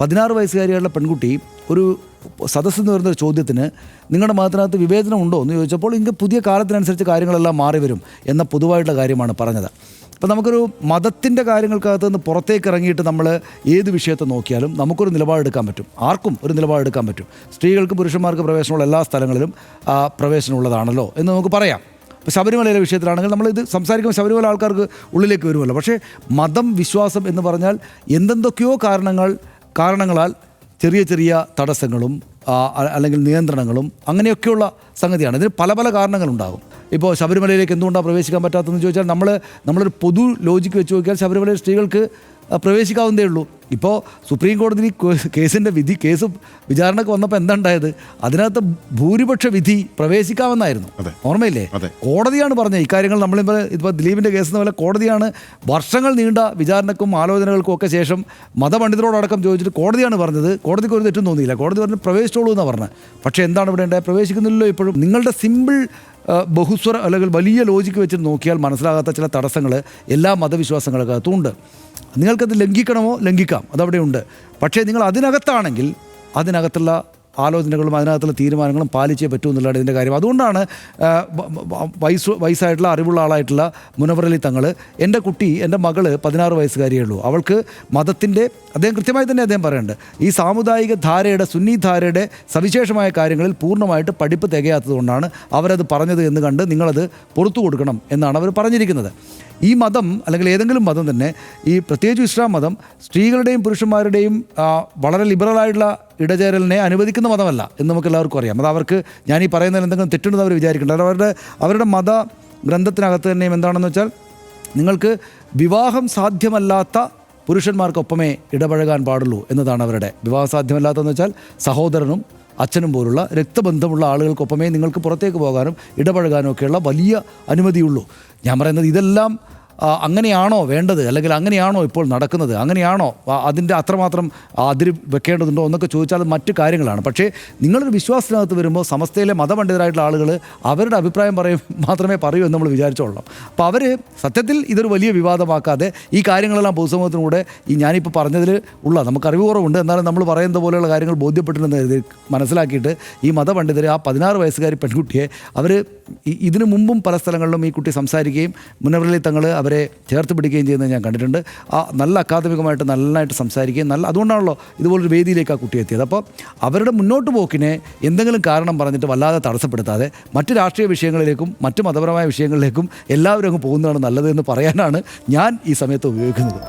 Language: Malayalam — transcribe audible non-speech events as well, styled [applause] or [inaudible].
പതിനാറ് വയസ്സുകാരിയായുള്ള പെൺകുട്ടി ഒരു സദസ്സ് എന്ന് പറയുന്ന ഒരു ചോദ്യത്തിന് നിങ്ങളുടെ മതത്തിനകത്ത് വിവേചനം ഉണ്ടോ എന്ന് ചോദിച്ചപ്പോൾ ഇങ്ങ് പുതിയ കാലത്തിനനുസരിച്ച് കാര്യങ്ങളെല്ലാം മാറി വരും എന്ന പൊതുവായിട്ടുള്ള കാര്യമാണ് പറഞ്ഞത്. അപ്പോൾ നമുക്കൊരു മതത്തിന്റെ കാര്യങ്ങൾക്കകത്ത് നിന്ന് പുറത്തേക്ക് ഇറങ്ങിയിട്ട് നമ്മൾ ഏത് വിഷയത്തെ നോക്കിയാലും നമുക്കൊരു നിലപാടെടുക്കാൻ പറ്റും. ആർക്കും ഒരു നിലപാടെടുക്കാൻ പറ്റും. സ്ത്രീകൾക്ക് പുരുഷന്മാർക്ക് പ്രവേശനമുള്ള എല്ലാ സ്ഥലങ്ങളിലും പ്രവേശനമുള്ളതാണല്ലോ എന്ന് നമുക്ക് പറയാം. ഇപ്പോൾ ശബരിമലയിലെ വിഷയത്തിലാണെങ്കിൽ നമ്മൾ ഇത് സംസാരിക്കുമ്പോൾ ശബരിമല ആൾക്കാർക്ക് ഉള്ളിലേക്ക് വരുമല്ലോ. പക്ഷേ മതം വിശ്വാസം എന്ന് പറഞ്ഞാൽ എന്തെന്തൊക്കെയോ കാരണങ്ങൾ കാരണങ്ങളാൽ ചെറിയ ചെറിയ തടസ്സങ്ങളും അല്ലെങ്കിൽ നിയന്ത്രണങ്ങളും അങ്ങനെയൊക്കെയുള്ള സംഗതിയാണ്. ഇതിന് പല പല കാരണങ്ങളുണ്ടാകും. ഇപ്പോൾ ശബരിമലയിലേക്ക് എന്തുകൊണ്ടാണ് പ്രവേശിക്കാൻ പറ്റാത്തതെന്ന് ചോദിച്ചാൽ നമ്മൾ നമ്മളൊരു പൊതു ലോജിക്ക് വെച്ച് നോക്കിയാൽ ശബരിമലയിൽ സ്ത്രീകൾക്ക് പ്രവേശിക്കാവുന്നതേ ഉള്ളൂ. ഇപ്പോൾ സുപ്രീം കോടതി കേസിന്റെ വിധി കേസ് വിചാരണക്ക് വന്നപ്പോൾ എന്താണ്ടായത് അതിനകത്ത് ഭൂരിപക്ഷ വിധി പ്രവേശിക്കാമെന്നായിരുന്നു. ഓർമ്മയില്ലേ? കോടതിയാണ് പറഞ്ഞത്. ഇക്കാര്യങ്ങൾ നമ്മളിപ്പോൾ ഇപ്പോൾ ദിലീപിന്റെ കേസ് എന്ന് പോലെ കോടതിയാണ് വർഷങ്ങൾ നീണ്ട വിചാരണക്കും ആലോചനകൾക്കും ഒക്കെ ശേഷം മതപണ്ഡിതരോടക്കം ചോദിച്ചിട്ട് കോടതിയാണ് പറഞ്ഞത്. കോടതിക്ക് ഒരു തെറ്റും തോന്നിയില്ല. കോടതി പറഞ്ഞ് പ്രവേശിച്ചോളൂ എന്നാണ് പറഞ്ഞത്. പക്ഷേ എന്താണ് ഇവിടെ ഉണ്ടായത്? പ്രവേശിക്കുന്നില്ലല്ലോ ഇപ്പോഴും. നിങ്ങളുടെ സിമ്പിൾ ബഹുസ്വര അല്ലെങ്കിൽ വലിയ ലോജിക്ക് വെച്ചിട്ട് നോക്കിയാൽ മനസ്സിലാകാത്ത ചില തടസ്സങ്ങൾ എല്ലാ മതവിശ്വാസങ്ങൾക്കകത്തും ഉണ്ട്. നിങ്ങൾക്കത് ലംഘിക്കണമോ? ലംഘിക്കാം. അതവിടെയുണ്ട്. പക്ഷേ നിങ്ങൾ അതിനകത്താണെങ്കിൽ അതിനകത്തുള്ള ആലോചനകളും അതിനകത്തുള്ള തീരുമാനങ്ങളും പാലിച്ചേ പറ്റൂ എന്നുള്ളതാണ് ഇതിന്റെ കാര്യം. അതുകൊണ്ടാണ് വയസ്സ് വയസ്സായിട്ടുള്ള അറിവുള്ള ആളായിട്ടുള്ള മുനവറലി തങ്ങൾ എന്റെ കുട്ടി എന്റെ മകൾ പതിനാറ് വയസ്സുകാരിയേ ഉള്ളൂ. അവൾക്ക് മതത്തിന്റെ അദ്ദേഹം കൃത്യമായി തന്നെ അദ്ദേഹം പറയുന്നുണ്ട് ഈ സാമുദായിക ധാരയുടെ സുന്നി ധാരയുടെ സവിശേഷമായ കാര്യങ്ങളിൽ പൂർണമായിട്ട് പഠിപ്പ് തികയാത്തതുകൊണ്ടാണ് അവരത് പറഞ്ഞത് എന്ന് കണ്ട് നിങ്ങളത് പുറത്തു കൊടുക്കണം എന്നാണ് അവർ പറഞ്ഞിരിക്കുന്നത്. ഈ മതം അല്ലെങ്കിൽ ഏതെങ്കിലും മതം തന്നെ ഈ പ്രത്യേകിച്ച് ഇസ്ലാം മതം സ്ത്രീകളുടെയും പുരുഷന്മാരുടെയും വളരെ ലിബറലായിട്ടുള്ള ഇടചേരലിനെ അനുവദിക്കുന്ന മതമല്ല എന്ന് നമുക്ക് എല്ലാവർക്കും അറിയാം. അത് അവർക്ക് ഞാൻ ഈ പറയുന്നതിൽ എന്തെങ്കിലും തെറ്റുണ്ടെന്ന് അവർ വിചാരിക്കേണ്ട അവരുടെ അവരുടെ മത ഗ്രന്ഥത്തിനകത്ത് തന്നെയും എന്താണെന്ന് വെച്ചാൽ നിങ്ങൾക്ക് വിവാഹം സാധ്യമല്ലാത്ത പുരുഷന്മാർക്കൊപ്പമേ ഇടപഴകാൻ പാടുള്ളൂ എന്നതാണ് അവരുടെ. വിവാഹ സാധ്യമല്ലാത്തതെന്ന് വെച്ചാൽ സഹോദരനും അച്ഛനും പോലുള്ള രക്തബന്ധമുള്ള ആളുകൾക്കൊപ്പമേ നിങ്ങൾക്ക് പുറത്തേക്ക് പോകാനും ഇടപഴകാനും ഒക്കെയുള്ള വലിയ അനുമതിയുള്ളൂ. ഞാൻ പറയുന്നത് ഇതെല്ലാം അങ്ങനെയാണോ വേണ്ടത്? അല്ലെങ്കിൽ അങ്ങനെയാണോ ഇപ്പോൾ നടക്കുന്നത്? അങ്ങനെയാണോ? അതിന്റെ അത്രമാത്രം അതിരി വെക്കേണ്ടതുണ്ടോ എന്നൊക്കെ ചോദിച്ചാൽ മറ്റു കാര്യങ്ങളാണ്. പക്ഷേ നിങ്ങളൊരു വിശ്വാസത്തിനകത്ത് വരുമ്പോൾ സമസ്തയിലെ മതപണ്ഡിതരായിട്ടുള്ള ആളുകൾ അവരുടെ അഭിപ്രായം പറയും [laughs] മാത്രമേ പറയൂ എന്ന് നമ്മൾ വിചാരിച്ചോളാം അപ്പോൾ അവർ സത്യത്തിൽ ഇതൊരു വലിയ വിവാദമാക്കാതെ ഈ കാര്യങ്ങളെല്ലാം പൊതുസമൂഹത്തിലൂടെ ഈ ഞാനിപ്പോൾ പറഞ്ഞതിൽ ഉള്ള നമുക്ക് അറിവ് കുറവുണ്ട് എന്നാലും നമ്മൾ പറയുന്നത് പോലെയുള്ള കാര്യങ്ങൾ ബോധ്യപ്പെട്ടില്ലെന്ന് കരുതി മനസ്സിലാക്കിയിട്ട് ഈ മതപണ്ഡിതർ ആ പതിനാറ് വയസ്സുകാരി പെൺകുട്ടിയെ അവർ ഇതിനു മുമ്പും പല സ്ഥലങ്ങളിലും ഈ കുട്ടി സംസാരിക്കുകയും മുനവറിൽ തങ്ങൾ അവരെ ചേർത്ത് പിടിക്കുകയും ചെയ്യുന്നത് ഞാൻ കണ്ടിട്ടുണ്ട്. ആ നല്ല അക്കാദമികമായിട്ട് നന്നായിട്ട് സംസാരിക്കുകയും നല്ല അതുകൊണ്ടാണല്ലോ ഇതുപോലൊരു വേദിയിലേക്ക് ആ കുട്ടി എത്തിയത്. അപ്പോൾ അവരുടെ മുന്നോട്ട് പോക്കിനെ എന്തെങ്കിലും കാരണം പറഞ്ഞിട്ട് വല്ലാതെ തടസ്സപ്പെടുത്താതെ മറ്റ് രാഷ്ട്രീയ വിഷയങ്ങളിലേക്കും മറ്റ് മതപരമായ വിഷയങ്ങളിലേക്കും എല്ലാവരും അങ്ങ് പോകുന്നതാണ് നല്ലതെന്ന് പറയാനാണ് ഞാൻ ഈ സമയത്ത് ഉപയോഗിക്കുന്നത്.